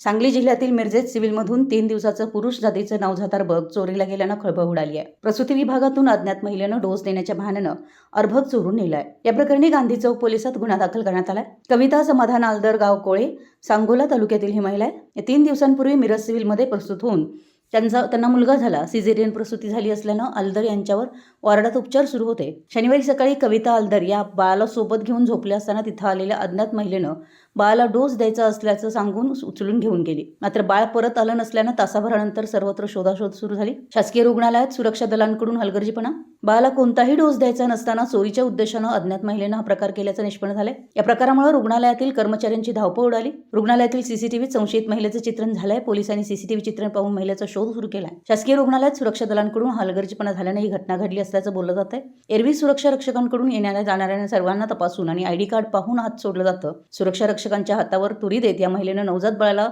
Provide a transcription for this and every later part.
सांगली जिल्ह्यातील मिरजेत सिव्हिलमधून तीन दिवसाचं पुरुष जातीचं नवजातार बघ चोरीला गेल्यानं खळबळ उडाली आहे. प्रसूती विभागातून अज्ञात महिलेनं डोस देण्याच्या बहाण्यानं अर्भक चोरून नेलाय. या प्रकरणी गांधी चौक पोलिसात गुन्हा दाखल करण्यात आलाय. कविता समाधान आलदर गाव कोळे सांगोला तालुक्यातील ही महिला आहे. तीन दिवसांपूर्वी मिरज सिव्हिलमध्ये प्रस्तुत होऊन त्यांचा त्यांना मुलगा झाला. सिझेरियन प्रसूती झाली असल्यानं अलदर यांच्यावर वॉर्डात उपचार सुरू होते. शनिवारी सकाळी कविता आलदर या बाळाला सोबत घेऊन झोपल्या असताना तिथं आलेल्या अज्ञात महिलेनं बाळाला डोस द्यायचा असल्याचं सांगून उचलून घेऊन गेली. मात्र बाळ परत आलं नसल्यानं तासाभरानंतर सर्वत्र शोधाशोध सुरू झाली. शासकीय रुग्णालयात सुरक्षा दलांकडून हलगर्जीपणा बाळाला कोणताही डोस द्यायचा नसताना चोरीच्या उद्देशानं अज्ञात महिलेनं हा प्रकार केल्याचं निष्पन्न झालंय. या प्रकारामुळे रुग्णालयातील कर्मचाऱ्यांची धावपळ उडाली. रुग्णालयातील सीसीटीव्हीत संशयित महिलेचं चित्रण झालंय. पोलिसांनी सीसीटीव्ही चित्रण पाहून महिलेचा शोध सुरू केलाय. शासकीय रुग्णालयात सुरक्षा दलांकडून हलगर्जीपणा झाल्यानं ही घटना घडली असल्याचं बोललं जात आहे एरवी सुरक्षा रक्षकांकडून येणाऱ्या जाणाऱ्या सर्वांना तपासून आणि आयडी कार्ड पाहून हात सोडलं जातं. सुरक्षा रक्षकांच्या हातावर तुरी देत या महिलेनं नवजात बाळाला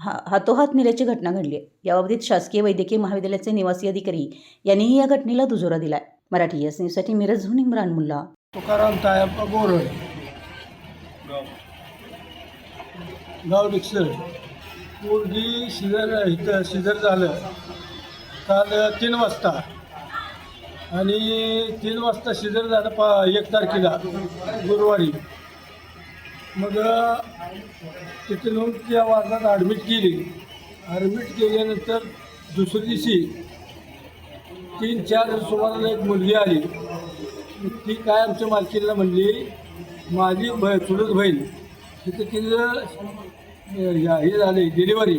हा हातोहात नेल्याची घटना घडली आहे याबाबतीत शासकीय वैद्यकीय महाविद्यालयाचे निवासी अधिकारी यांनीही या घटनेला दुजोरा दिलाय. मराठी एस न्यूजसाठी मिरजहून इम्रान मुल्ला. तुकाराम तायप्पा बोरळ गाव डिक्सर पोरगी शिजर इथं शिजर झालं. काल तीन वाजता. आणि तीन वाजता शिजर झालं पा एक तारखेला गुरुवारी. मग तिथे नेऊन त्या वार्डात ॲडमिट केली. ॲडमिट केल्यानंतर दुसऱ्या दिवशी तीन चार सुमाराला एक मुलगी आली. ती काय आमच्या मालकीला म्हणली माझी भ चुलत बहीण. तिथं तिचं हे झाले डिलिव्हरी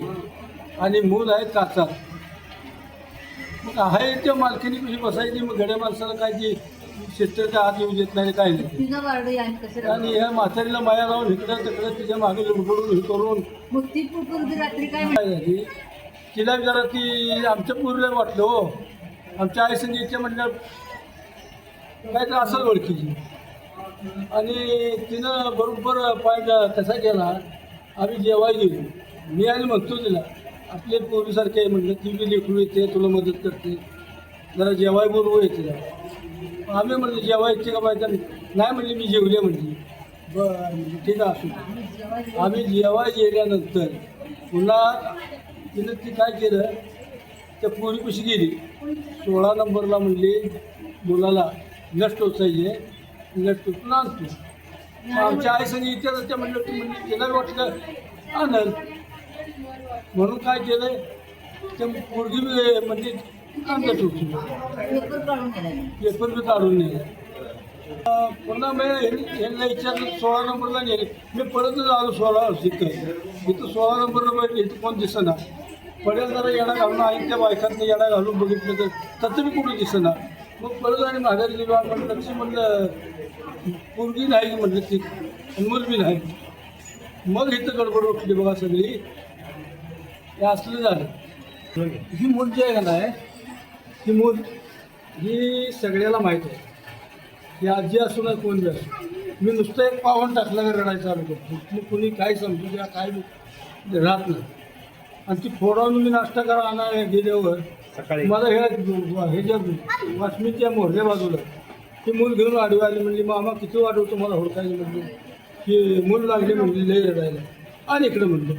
आणि मूल आहे काचा मग आहे त्या मालकीने कशी बसायची मग गड्या माणसाला काय ती शेतकऱ्याच्या हात येऊ देत नाही काय नाही. वारड आणि कसं आणि ह्या म्हातारीला माया लावून इकडं तिकडं तिच्यामागे लुडबुडून हे करून. मग ती पुरपुर रात्री काय काय झाली? तिला जरा ती आमच्या पूर्वीला वाटलं हो. आमच्या आई संगीतच्या म्हटलं काय तर असेल ओळखीची. आणि तिनं बरोबर पाय कसा केला. आम्ही जेवाय गेलो मी आणि म्हणतो तिला आपले पूर्वीसारखे आहे. म्हटलं ती बी येते तुला मदत करते. जरा जेवाय बरोबर येते आम्ही म्हणलं जेवाय का माहिती नाही म्हणली मी जेवले म्हणली. बरं म्हणजे ठीक आहे असू आम्ही जेवाय गेल्यानंतर पुन्हा तिनं ती काय केलं त्या पोरीपाशी गेली. सोळा नंबरला म्हणली मुलाला नष्ट टोचायचे नष्ट होतून आणतो. आमच्या आई संग त्या म्हणलं तू म्हणली तिला वाटलं आनंद म्हणून काय केलं त्या पोरगी म्हणजे आणलं टोचून पेपर बी काढून नेले पुन्हा मी यांना विचारलं सोळा नंबरला नेले. मी परतच आलो सोळा तिथं इथं सोळा नंबरला बैठले इथं कोण दिसेना. पडेल जरा येडा घालून आई त्या बायकातनं येडा घालून बघितलं तर. तसं मी कुठे दिसेना. मग परत आणि माघारी गेलो आपण लक्ष म्हणलं पोरगी नाही म्हटलं ती. आणि मुलगी नाही. मग इथं गडबड उठली बघा सगळी. हे असलं झालं. ही मूल जी आहे का नाही? ही मूल ही सगळ्याला माहीत आहे. ही आजी असू ना कोण बी असू मी नुसतं एक पावन टाकलं का रडायचं करतो मग कुणी काय समजू द्या काय राहत नाही. आणि ती फोडावून मी नाश्ता करा आणा गेल्यावर मला हे हे ज्या वासमीच्या मोहऱ्या बाजूला ती मूल घेऊन आडवी आली म्हणली मामा किती वाढवतो मला हुडकायला? म्हणली की मूल लागले म्हणली लय रडायला. आणि इकडे म्हणलं.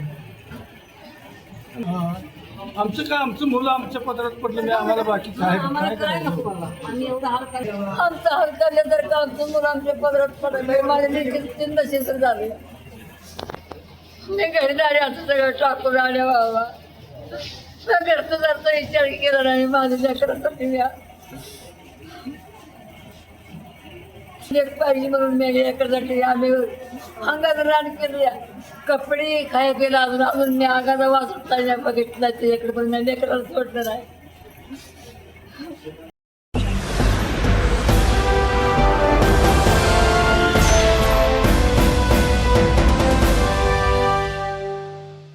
हा. आमचं काय आमचं मुलं आमच्या पदरात पडलं नाही आम्हाला बाकी काय आम्हाला काय नको आम्ही एवढा हाल आमचा हाल करण्यासारखं आमचं मुलं आमच्या पदरात नाही माझ्या तीन नशेच झाले. मी घरी जाणे असं सगळं टाकून आले बाबा. घरचं जरचा विचार केला नाही माझ्या लेकरासाठी मी लेक पाहिजे म्हणून मी लेकरासाठी आम्ही अंगात रान केली कपडे खाय केलं अजून? अजून मी अंगाचा वाचून बघितला ते इकडे पण. मी लेकराला सोडलं नाही.